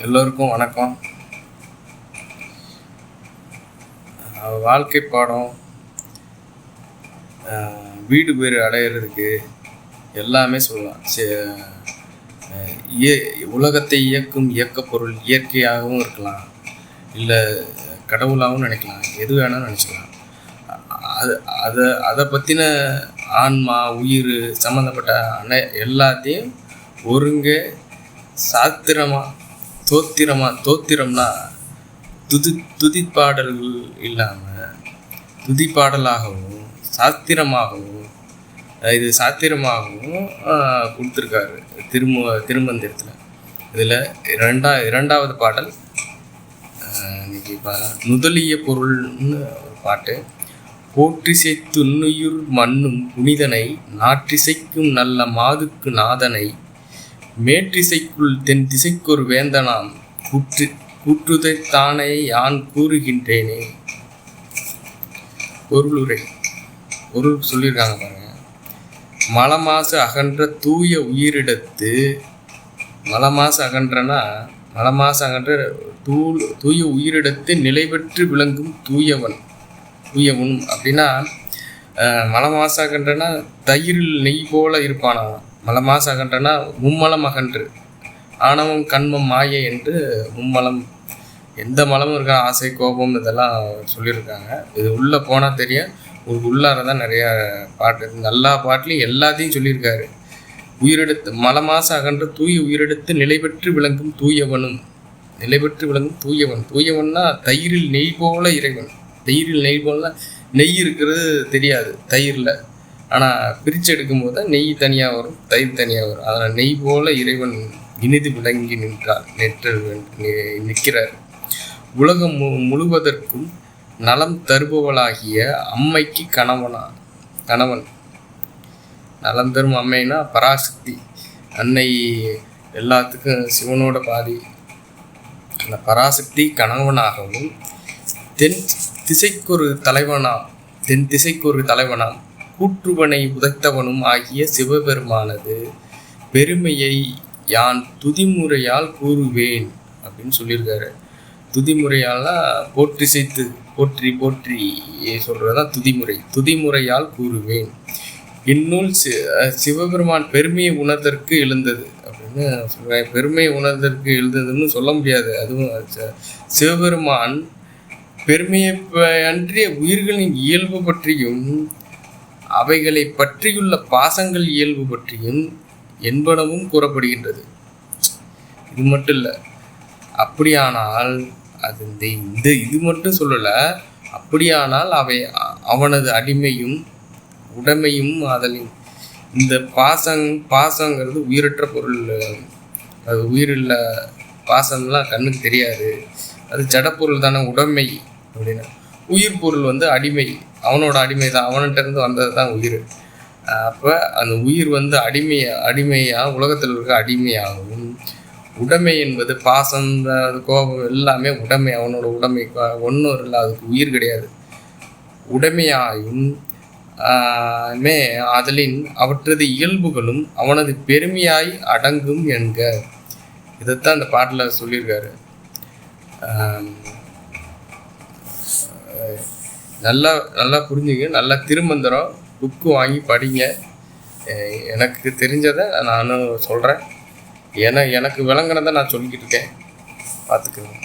எல்லோருக்கும் வணக்கம். வாழ்க்கை பாடம் வீடு பேர் அடையிறதுக்கு எல்லாமே சொல்லலாம். சே- இய- உலகத்தை இயக்கும் இயக்கப்பொருள் இயற்கையாகவும் இருக்கலாம். இல்லை கடவுளாகவும் நினைக்கலாம். எது வேணாலும் நினச்சிக்கலாம். அது அதை அதை பற்றின ஆன்மா உயிர் சம்மந்தப்பட்ட அனை எல்லாத்தையும் ஒருங்கே சாத்திரமாக தோத்திரமாக தோத்திரம்னா துதி துதிப்பாடல்கள் இல்லாமல் துதிப்பாடலாகவும் சாத்திரமாகவும் இது சாத்திரமாகவும் கொடுத்துருக்காரு. திரும திருமந்திரத்தில். இதில் இரண்டா இரண்டாவது பாடல் இன்னைக்கு நுதலிய பொருள்னு ஒரு பாட்டு. போற்றிசை துன்னுயிர் மண்ணும் புனிதனை நாற்றிசைக்கும் நல்ல மாதுக்கு நாதனை மேற்றிசைக்குள் தென் திசைக்கொரு வேந்தனாம் கூற்று கூற்றுதைத்தானே யான் கூறுகின்றேனே. பொருளுரை பொருள் சொல்லியிருக்காங்க பாருங்க. மலமாசு அகன்ற தூய உயிரிடத்து மலமாசு அகன்றனா மலமாசு அகன்ற தூள் தூய உயிரிடத்து நிலை பெற்று விளங்கும் தூயவன் தூயவன் அப்படின்னா மலமாசாகன்றனா தயிரில் நெய் போல இருப்பானவன் மலமாஸ் அகன்றனா மும்மலம் அகன்று ஆணவம் கண்மம் மாயை என்று மும்மலம் எந்த மலமும் இருக்கா ஆசை கோபம் இதெல்லாம் சொல்லியிருக்காங்க. இது உள்ளே போனால் தெரியும். உங்களுக்கு உள்ளார தான் நிறையா பாட்டு. எல்லா பாட்டுலையும் எல்லாத்தையும் சொல்லியிருக்காரு. உயிரெடுத்து மலமாச அகன்று தூய உயிரெடுத்து நிலை பெற்று விளங்கும் தூயவனும். நிலை பெற்று விளங்கும் தூயவன். தூயவன்னா தயிரில் நெய் போல இறைவன். தயிரில் நெய் போல நெய் இருக்கிறது தெரியாது. தயிரில். ஆனால் பிரித்து எடுக்கும்போது தான் நெய் தனியாக வரும் தயிர் தனியாக வரும். அதனால் நெய் போல இறைவன் இனிது விளங்கி நின்றார் நிற்ற நிற்கிறார். உலகம் மு முழுவதற்கும் நலம் தருபவளாகிய அம்மைக்கு கணவனா கணவன். நலம் தரும் அம்மைனா பராசக்தி. அன்னை எல்லாத்துக்கும் சிவனோட பாதி. அந்த பராசக்தி கணவனாகவும் தென் திசைக்கொரு தலைவனா தென் திசைக்கொரு தலைவனாம். கூற்றுவனை உதைத்தவனும் ஆகிய சிவபெருமானது பெருமையை யான் துதிமுறையால் கூறுவேன் அப்படின்னு சொல்லியிருக்காரு. துதிமுறையால்னா போற்றி செய்து போற்றி போற்றி சொல்கிறது தான் துதிமுறை. துதிமுறையால் கூறுவேன். இந்நூல் சி சிவபெருமான் பெருமையை உணர்தற்கு எழுந்தது அப்படின்னு சொல்கிறேன் பெருமையை உணர்தற்கு எழுந்ததுன்னு சொல்ல முடியாது. அதுவும் சிவபெருமான் பெருமையை அன்றிய உயிர்களின் இயல்பு பற்றியும் அவைகளை பற்றியுள்ள பாசங்கள் இயல்பு பற்றியும் என்பனவும் கூறப்படுகின்றது. இது மட்டும் இல்லை அப்படியானால் அது இந்த இந்த இது மட்டும் சொல்லலை அப்படியானால் அவை அவனது அடிமையும் உடைமையும் அதலின் இந்த பாசங் பாசங்கிறது உயிரற்ற பொருள் அது உயிரில்ல பாசம்லாம் கண்ணுக்கு தெரியாது. அது ஜடப்பொருள் தானே உடைமை அப்படின்னா. உயிர் பொருள் வந்து அடிமை. அவனோட அடிமை தான் அவன்கிட்டருந்து வந்தது தான் உயிர். அப்போ அந்த உயிர் வந்து அடிமை அடிமையாக உலகத்தில் இருக்க அடிமையாகவும் உடைமை என்பது பாசம் கோபம் எல்லாமே உடைமை. அவனோட உடைமை ஒன்றும் இல்லை. அதுக்கு உயிர் கிடையாது. உடைமையாயும் மே அதலின் அவற்றது இயல்புகளும் அவனது பெருமையாய் அடங்கும் என்க. இதைத்தான் அந்த பாட்டில் சொல்லியிருக்காரு. நல்லா நல்லா புரிஞ்சுங்க. நல்லா திருமந்திரம் புக்கு வாங்கி படிங்க. எனக்கு தெரிஞ்சதை நானும் சொல்கிறேன் ஏன்னா எனக்கு விளங்குனதை நான் சொல்லிக்கிட்டு இருக்கேன். பார்த்துக்குங்க.